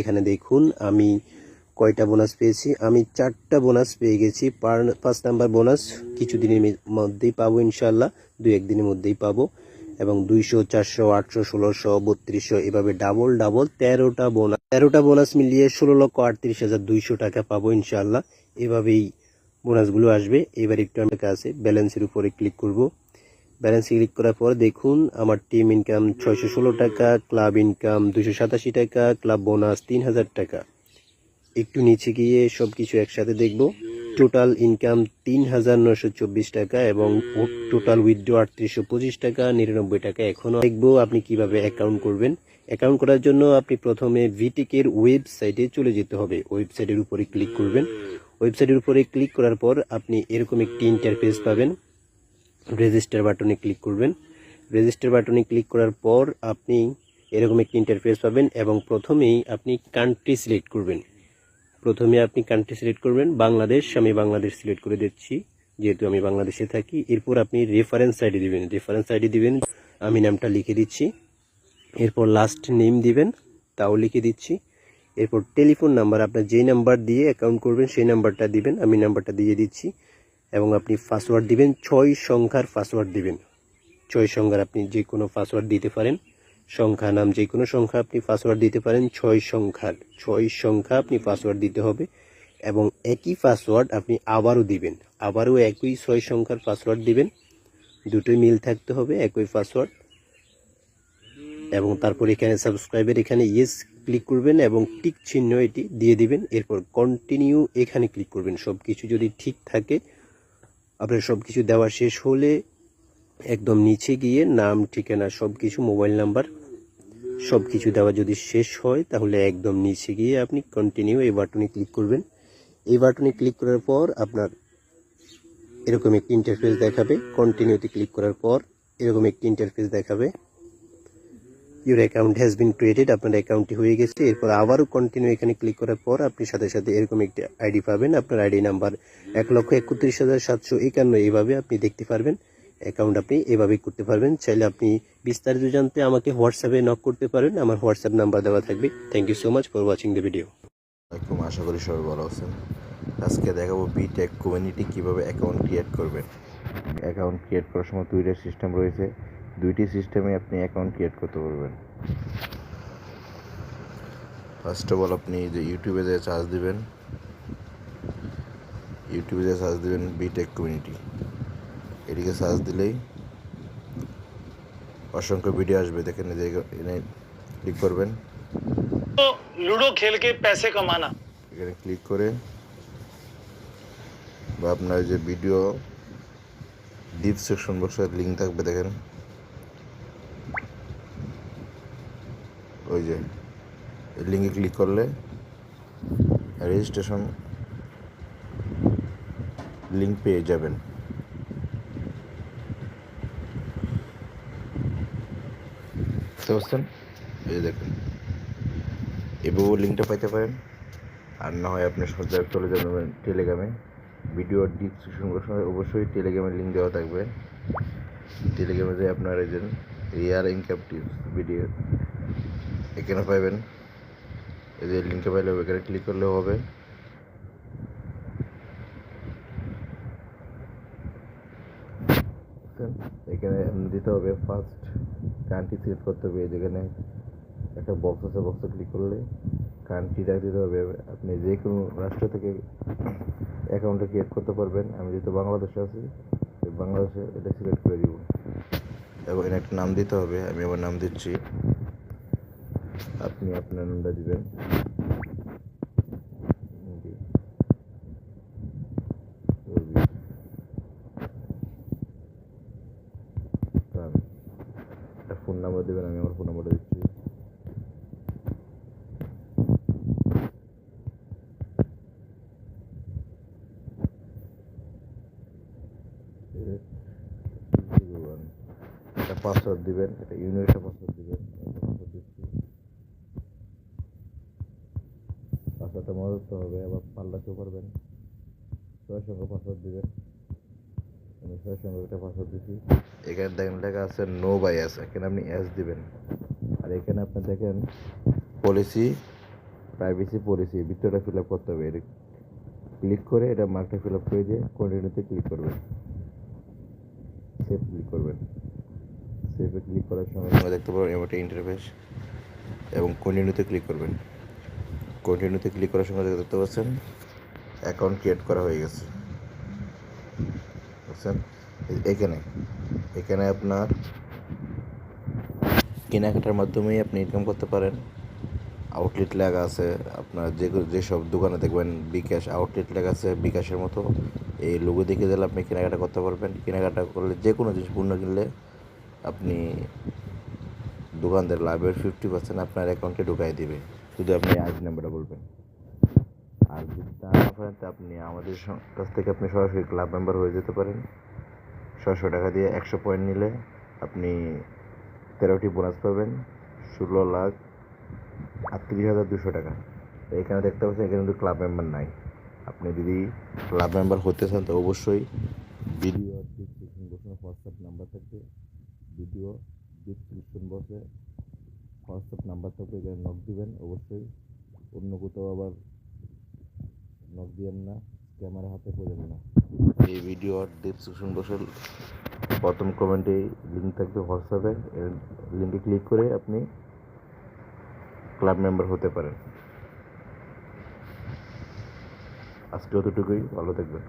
এখানে দেখুন, আমি কয়টা বোনাস পেয়েছি? আমি চারটা বোনাস পেয়ে গেছি। পার পাঁচ নাম্বার বোনাস কিছুদিনের মধ্যেই পাবো ইনশাল্লাহ দু একদিনের মধ্যেই পাবো। এবং দুইশো, চারশো, আটশো, ষোলোশো, বত্রিশশো, এভাবে ডাবল ডাবল তেরোটা বোনাস তেরোটা বোনাস মিলিয়ে ষোলো লক্ষ আটত্রিশ হাজার দুইশো টাকা পাবো ইনশাল্লাহ এভাবেই বোনাসগুলো আসবে। এবার একটু আমি কাছে ব্যালেন্সের উপরে ক্লিক করব। ব্যালেন্সে ক্লিক করার পর দেখুন, আমার টিম ইনকাম ছয়শো ষোলো টাকা, ক্লাব ইনকাম দুশো সাতাশি টাকা, ক্লাব বোনাস তিন হাজার টাকা। একটু নিচে গিয়ে সব কিছু একসাথে দেখব। টোটাল ইনকাম তিন হাজার নশো চব্বিশ টাকা এবং টোটাল উইথড্র আটত্রিশশো পঁচিশ টাকা, নিরানব্বই টাকা এখনও। দেখব আপনি কীভাবে অ্যাকাউন্ট করবেন। অ্যাকাউন্ট করার জন্য আপনি প্রথমে ভিটিকের ওয়েবসাইটে চলে যেতে হবে। ওয়েবসাইটের উপরে ক্লিক করবেন। ওয়েবসাইটের উপরে ক্লিক করার পর আপনি এরকম একটি ইন্টারফেস পাবেন। রেজিস্টার বাটনে ক্লিক করবেন। রেজিস্টার বাটনে ক্লিক করার পর আপনি এরকম একটি ইন্টারফেস পাবেন এবং প্রথমেই আপনি কান্ট্রি সিলেক্ট করবেন। প্রথমে আপনি কান্ট্রি সিলেক্ট করবেন, বাংলাদেশ, আমি বাংলাদেশ সিলেক্ট করে দিচ্ছি, যেহেতু আমি বাংলাদেশে থাকি। এরপর আপনি রেফারেন্স আইডি দিবেন। রেফারেন্স আইডি দিবেন, আমি নামটা লিখে দিচ্ছি। এরপর লাস্ট নেম দিবেন, তাও লিখে দিচ্ছি। এরপর টেলিফোন নাম্বার আপনার যেই নাম্বার দিয়ে অ্যাকাউন্ট করবেন, সেই নাম্বারটা দিবেন, আমি নাম্বারটা দিয়ে দিচ্ছি। এবং আপনি পাসওয়ার্ড দিবেন, ছয় সংখ্যার পাসওয়ার্ড দিবেন। ছয় সংখ্যার আপনি যে কোনো পাসওয়ার্ড দিতে পারেন। সংখ্যা, নাম যে কোনো সংখ্যা আপনি পাসওয়ার্ড দিতে পারেন, ছয় সংখ্যার। ছয় সংখ্যা আপনি পাসওয়ার্ড দিতে হবে এবং একই পাসওয়ার্ড আপনি আবারও দিবেন। আবারও একই ছয় সংখ্যার পাসওয়ার্ড দিবেন। দুটোই মিল থাকতে হবে, একই পাসওয়ার্ড এবং তারপর এখানে সাবস্ক্রাইবের এখানে ইয়েস ক্লিক করবেন এবং টিক চিহ্ন এটি দিয়ে দিবেন। এরপর কন্টিনিউ এখানে ক্লিক করবেন। সব কিছু যদি ঠিক থাকে আপনার সব কিছু দেওয়া শেষ হলে একদম নিচে গিয়ে নাম, ঠিকানা সব কিছু মোবাইল নাম্বার সব কিছু দেওয়া যদি শেষ হয়, তাহলে একদম নিচে গিয়ে আপনি কন্টিনিউ এই বাটনে ক্লিক করবেন। এই বাটনে ক্লিক করার পর আপনার এরকম একটি ইন্টারফেস দেখাবে। কন্টিনিউতে ক্লিক করার পর এরকম একটি ইন্টারফেস দেখাবে। Your account has been created আপনার অ্যাকাউন্টটি হয়ে গেছে, এরপর আবারও কন্টিনিউ এখানে ক্লিক করার পর আপনি সাথে সাথে এরকম একটি আইডি পাবেন, আপনার আইডি নাম্বার এক লক্ষ একত্রিশ হাজার সাতশো একান্ন এইভাবে আপনি দেখতে পারবেন অ্যাকাউন্ট আপনি এভাবেই করতে পারবেন, চাইলে আপনি বিস্তারিত জানতে আমাকে হোয়াটসঅ্যাপে নক করতে পারেন, আমার হোয়াটসঅ্যাপ নাম্বার দেওয়া থাকবে। Thank you so much for watching the video আসসালামাইকুম আশা করি সবাই ভালো আছেন। আজকে দেখাবো বিটেক কমিউনিটি কীভাবে অ্যাকাউন্ট ক্রিয়েট করবেন। অ্যাকাউন্ট ক্রিয়েট করার সময় দুইটা সিস্টেম রয়েছে। দুইটি সিস্টেমে আপনি অ্যাকাউন্ট ক্রিয়েট করতে পারবেন। ফার্স্ট অফ অল আপনি যে ইউটিউবে যে সার্চ দিবেন ইউটিউবে যে সার্চ দিবেন বিটেক কমিউনিটি এটিকে সার্চ দিলেই অসংখ্য ভিডিও আসবে দেখেন যে এনে ক্লিক করবেন। লুডো খেলকে पैसे কমানা এখানে ক্লিক করে বা আপনার যে ভিডিও ডিপ সেকশন বক্সের লিঙ্ক থাকবে দেখেন। ওই যে লিঙ্কে ক্লিক করলে রেজিস্ট্রেশন লিঙ্ক পেয়ে যাবেন। বুঝতে পারছেন? এই যে দেখুন। এভাবেও লিঙ্কটা পাইতে পারেন। আর না হয় আপনি সোজা চলে যাবেন টেলিগ্রামে ভিডিও ডিসক্রিপশন বক্সে অবশ্যই টেলিগ্রামের লিঙ্ক দেওয়া থাকবে। টেলিগ্রামে যে আপনার এই যে রিয়াল ইনকাম টিপস ভিডিও এখানে পাবেন এই যে লিঙ্কে পাইলে এখানে ক্লিক করলেও হবে? এখানে দিতে হবে ফার্স্ট কান্ট্রি সিলেক্ট করতে হবে। যেখানে একটা বক্স আছে বক্সে ক্লিক করলে কান্ট্রিটা দিতে হবে। আপনি যে কোনো রাষ্ট্র থেকে অ্যাকাউন্টে ক্রিয়েট করতে পারবেন। আমি যেহেতু বাংলাদেশে আছি বাংলাদেশে এটা সিলেক্ট করে দিব। এবং এখানে একটা নাম দিতে হবে। আমি আমার নাম দিচ্ছি। আপনি আপনার নামটা দিবেন। ফোন নাম্বার দেবেন, আমি আমার ফোন নাম্বারটা দিচ্ছি। পাসওয়ার্ড দিবেন, একটা ইউনিটের পাসওয়ার্ড দিবেন একটা পাসওয়ার্ড দিচ্ছি পাসওয়ার্ডটা মনে হবে, আবার পাল্টাতেও পারবেন ছয় সঙ্গে পাসওয়ার্ড দিবেন আমি ছয় সঙ্গে একটা পাসওয়ার্ড দিচ্ছি এখানে দেখেন লেখা আছে, নো বাইয়াস এখানে আপনি এস দিবেন। আর এখানে আপনি দেখেন, পলিসি, প্রাইভেসি পলিসি ভিতরটা ফিল আপ করতে হবে। এটা ক্লিক করে এটা মার্কটা ফিল আপ করে দিয়ে কন্টিনিউতে ক্লিক করবেন। সেভ ক্লিক করবেন। সেভে ক্লিক করার সঙ্গে সঙ্গে দেখতে এমন একটা ইন্টারফেস এবং কন্টিনিউতে ক্লিক করবেন। কন্টিনিউতে ক্লিক করার সঙ্গে দেখতে পাচ্ছেন অ্যাকাউন্ট ক্রিয়েট করা হয়ে গেছে। বুঝছেন? এখানে এখানে আপনার কেনাকাটার মাধ্যমেই আপনি ইনকাম করতে পারেন। আউটলেট লেখা আছে, আপনার যে যেসব দোকানে দেখবেন বিকাশ আউটলেট লেখা আছে, বিকাশের মতো। এই লোগো দেখে দিলে আপনি কেনাকাটা করতে পারবেন। কেনাকাটা করলে যে কোনো জিনিস পণ্য কিনলে আপনি দোকানদার লাভের ফিফটি পার্সেন্ট আপনার অ্যাকাউন্টে ঢুকাই দিবে। শুধু আপনি আজ নাম্বারটা বলবেন। আর যদি তা না পারেন তা আপনি আমাদের কাছ থেকে আপনি সরাসরি ক্লাব মেম্বার হয়ে যেতে পারেন। ছশো টাকা দিয়ে একশো পয়েন্ট নিলে আপনি তেরোটি বোনাস পাবেন, ষোলো লাখ আটত্রিশ হাজার দুশো টাকা। এখানে দেখতে পাচ্ছেন, এখানে কিন্তু ক্লাব মেম্বার নাই। আপনি যদি ক্লাব মেম্বার হতে চান, তো অবশ্যই ভিডিও ডিসক্রিপশন বক্সে হোয়াটসঅ্যাপ নাম্বার থাকবে। ভিডিও ডিসক্রিপশন বক্সে হোয়াটসঅ্যাপ নাম্বার থাকবে এখানে নক দিবেন, অবশ্যই। অন্য কোথাও আবার নক দিবেন না ক্যামেরা হাতে পড়বেন না। এই ভিডিও আর ডিসক্রিপশন বক্সের প্রথম কমেন্টে লিঙ্ক থাকবে হোয়াটসঅ্যাপে লিঙ্কে ক্লিক করে আপনি ক্লাব মেম্বার হতে পারেন। আজকে অতটুকুই, ভালো থাকবেন।